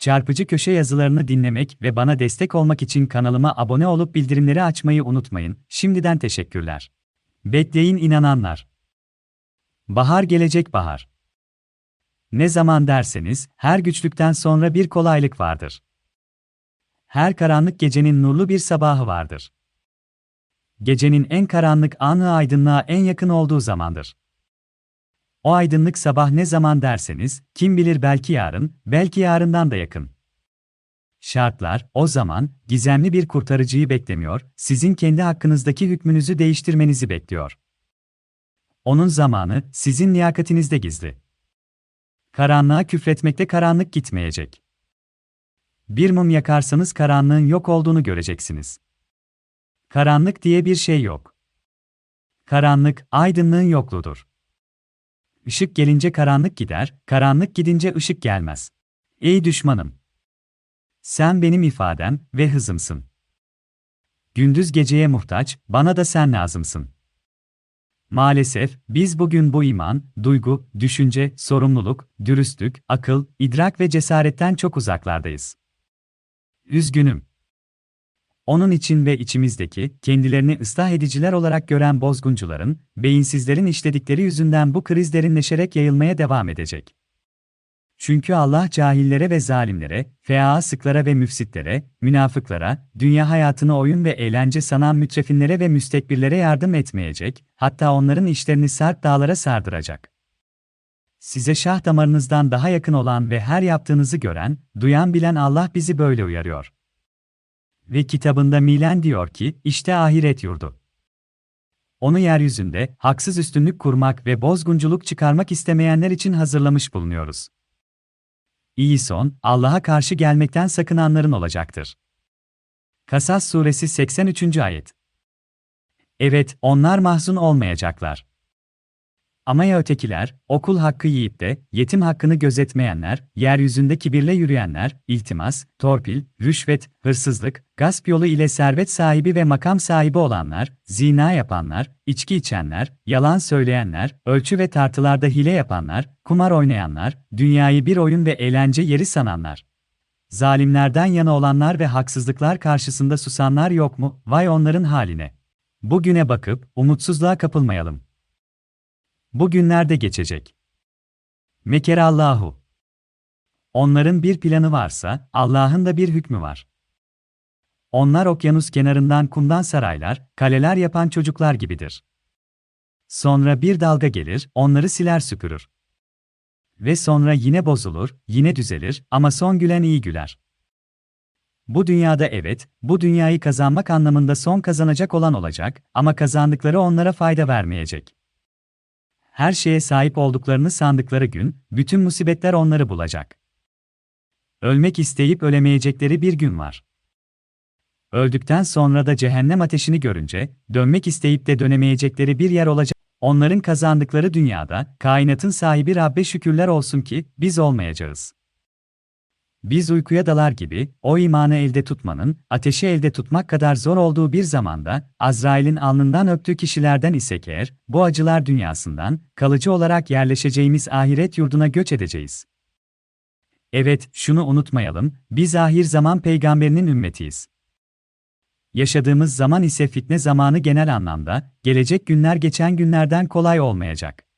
Çarpıcı köşe yazılarını dinlemek ve bana destek olmak için kanalıma abone olup bildirimleri açmayı unutmayın. Şimdiden teşekkürler. Bekleyin inananlar. Bahar gelecek bahar. Ne zaman derseniz, her güçlükten sonra bir kolaylık vardır. Her karanlık gecenin nurlu bir sabahı vardır. Gecenin en karanlık anı aydınlığa en yakın olduğu zamandır. O aydınlık sabah ne zaman derseniz, kim bilir belki yarın, belki yarından da yakın. Şartlar, o zaman, gizemli bir kurtarıcıyı beklemiyor, sizin kendi hakkınızdaki hükmünüzü değiştirmenizi bekliyor. Onun zamanı, sizin liyakatinizde gizli. Karanlığa küfretmekte karanlık gitmeyecek. Bir mum yakarsanız karanlığın yok olduğunu göreceksiniz. Karanlık diye bir şey yok. Karanlık, aydınlığın yokluğudur. Işık gelince karanlık gider, karanlık gidince ışık gelmez. Ey düşmanım! Sen benim ifadem ve hızımsın. Gündüz geceye muhtaç, bana da sen lazımsın. Maalesef, biz bugün bu iman, duygu, düşünce, sorumluluk, dürüstlük, akıl, idrak ve cesaretten çok uzaklardayız. Üzgünüm. Onun için ve içimizdeki, kendilerini ıslah ediciler olarak gören bozguncuların, beyinsizlerin işledikleri yüzünden bu kriz derinleşerek yayılmaya devam edecek. Çünkü Allah cahillere ve zalimlere, feasıklara ve müfsitlere, münafıklara, dünya hayatını oyun ve eğlence sanan mütrefinlere ve müstekbirlere yardım etmeyecek, hatta onların işlerini sarp dağlara sardıracak. Size şah damarınızdan daha yakın olan ve her yaptığınızı gören, duyan bilen Allah bizi böyle uyarıyor. Ve kitabında Milen diyor ki, işte ahiret yurdu. Onu yeryüzünde, haksız üstünlük kurmak ve bozgunculuk çıkarmak istemeyenler için hazırlamış bulunuyoruz. İyi son, Allah'a karşı gelmekten sakınanların olacaktır. Kasas Suresi 83. Ayet Evet, onlar mahzun olmayacaklar. Ama ya ötekiler, okul hakkı yiyip de, yetim hakkını gözetmeyenler, yeryüzünde kibirle yürüyenler, iltimas, torpil, rüşvet, hırsızlık, gasp yolu ile servet sahibi ve makam sahibi olanlar, zina yapanlar, içki içenler, yalan söyleyenler, ölçü ve tartılarda hile yapanlar, kumar oynayanlar, dünyayı bir oyun ve eğlence yeri sananlar. Zalimlerden yana olanlar ve haksızlıklar karşısında susanlar yok mu? Vay onların haline. Bugüne bakıp, umutsuzluğa kapılmayalım. Bu günlerde geçecek. Mekerallahu. Onların bir planı varsa, Allah'ın da bir hükmü var. Onlar okyanus kenarından kumdan saraylar, kaleler yapan çocuklar gibidir. Sonra bir dalga gelir, onları siler süpürür. Ve sonra yine bozulur, yine düzelir ama son gülen iyi güler. Bu dünyada evet, bu dünyayı kazanmak anlamında son kazanacak olan olacak ama kazandıkları onlara fayda vermeyecek her şeye sahip olduklarını sandıkları gün, bütün musibetler onları bulacak. Ölmek isteyip ölemeyecekleri bir gün var. Öldükten sonra da cehennem ateşini görünce, dönmek isteyip de dönemeyecekleri bir yer olacak. Onların kazandıkları dünyada, kainatın sahibi Rabbe şükürler olsun ki, biz olmayacağız. Biz uykuya dalar gibi, o imanı elde tutmanın, ateşi elde tutmak kadar zor olduğu bir zamanda, Azrail'in alnından öptüğü kişilerden isek eğer, bu acılar dünyasından, kalıcı olarak yerleşeceğimiz ahiret yurduna göç edeceğiz. Evet, şunu unutmayalım, biz ahir zaman peygamberinin ümmetiyiz. Yaşadığımız zaman ise fitne zamanı genel anlamda, gelecek günler geçen günlerden kolay olmayacak.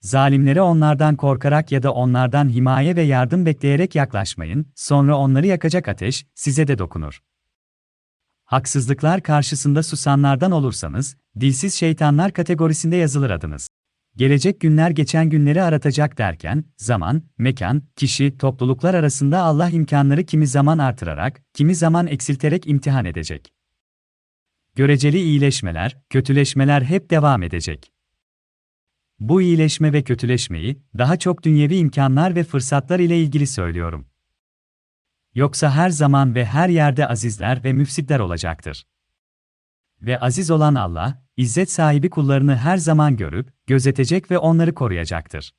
Zalimlere onlardan korkarak ya da onlardan himaye ve yardım bekleyerek yaklaşmayın, sonra onları yakacak ateş, size de dokunur. Haksızlıklar karşısında susanlardan olursanız, dilsiz şeytanlar kategorisinde yazılır adınız. Gelecek günler geçen günleri aratacak derken, zaman, mekan, kişi, topluluklar arasında Allah imkanları kimi zaman artırarak, kimi zaman eksilterek imtihan edecek. Göreceli iyileşmeler, kötüleşmeler hep devam edecek. Bu iyileşme ve kötüleşmeyi, daha çok dünyevi imkanlar ve fırsatlar ile ilgili söylüyorum. Yoksa her zaman ve her yerde azizler ve müfsitler olacaktır. Ve aziz olan Allah, izzet sahibi kullarını her zaman görüp, gözetecek ve onları koruyacaktır.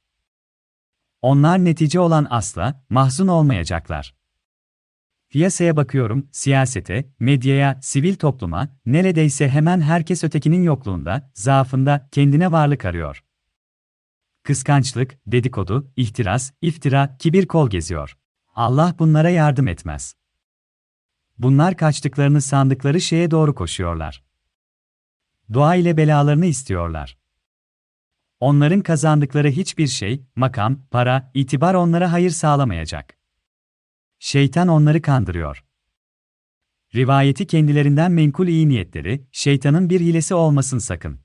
Onlar netice olan asla, mahzun olmayacaklar. Piyasaya bakıyorum, siyasete, medyaya, sivil topluma, neredeyse hemen herkes ötekinin yokluğunda, zaafında, kendine varlık arıyor kıskançlık, dedikodu, ihtiras, iftira, kibir kol geziyor. Allah bunlara yardım etmez. Bunlar kaçtıklarını sandıkları şeye doğru koşuyorlar. Dua ile belalarını istiyorlar. Onların kazandıkları hiçbir şey, makam, para, itibar onlara hayır sağlamayacak. Şeytan onları kandırıyor. Rivayeti kendilerinden menkul iyi niyetleri, şeytanın bir hilesi olmasın sakın.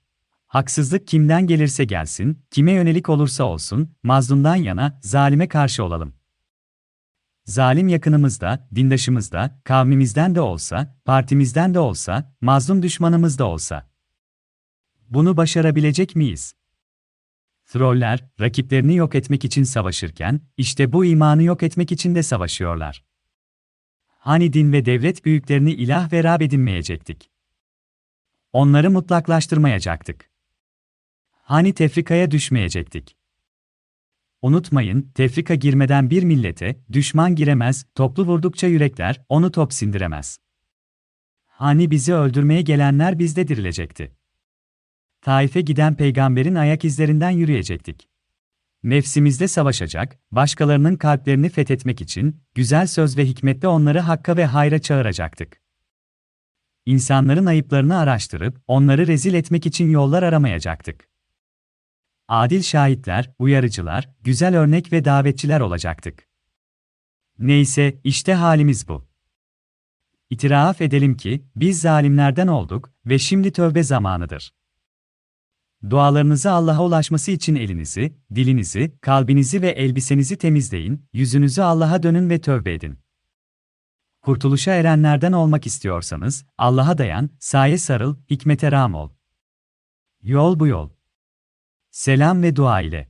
Haksızlık kimden gelirse gelsin, kime yönelik olursa olsun, mazlumdan yana, zalime karşı olalım. Zalim yakınımızda, dindaşımızda, kavmimizden de olsa, partimizden de olsa, mazlum düşmanımız da olsa. Bunu başarabilecek miyiz? Troller, rakiplerini yok etmek için savaşırken, işte bu imanı yok etmek için de savaşıyorlar. Hani din ve devlet büyüklerini ilah ve Rab edinmeyecektik. Onları mutlaklaştırmayacaktık. Hani tefrikaya düşmeyecektik. Unutmayın, tefrika girmeden bir millete, düşman giremez, toplu vurdukça yürekler, onu top sindiremez. Hani bizi öldürmeye gelenler bizde dirilecekti. Taif'e giden peygamberin ayak izlerinden yürüyecektik. Nefsimizde savaşacak, başkalarının kalplerini fethetmek için, güzel söz ve hikmetle onları hakka ve hayra çağıracaktık. İnsanların ayıplarını araştırıp, onları rezil etmek için yollar aramayacaktık. Adil şahitler, uyarıcılar, güzel örnek ve davetçiler olacaktık. Neyse, işte halimiz bu. İtiraf edelim ki, biz zalimlerden olduk ve şimdi tövbe zamanıdır. Dualarınızı Allah'a ulaşması için elinizi, dilinizi, kalbinizi ve elbisenizi temizleyin, yüzünüzü Allah'a dönün ve tövbe edin. Kurtuluşa erenlerden olmak istiyorsanız, Allah'a dayan, saye sarıl, hikmete ram ol. Yol bu yol. Selam ve dua ile.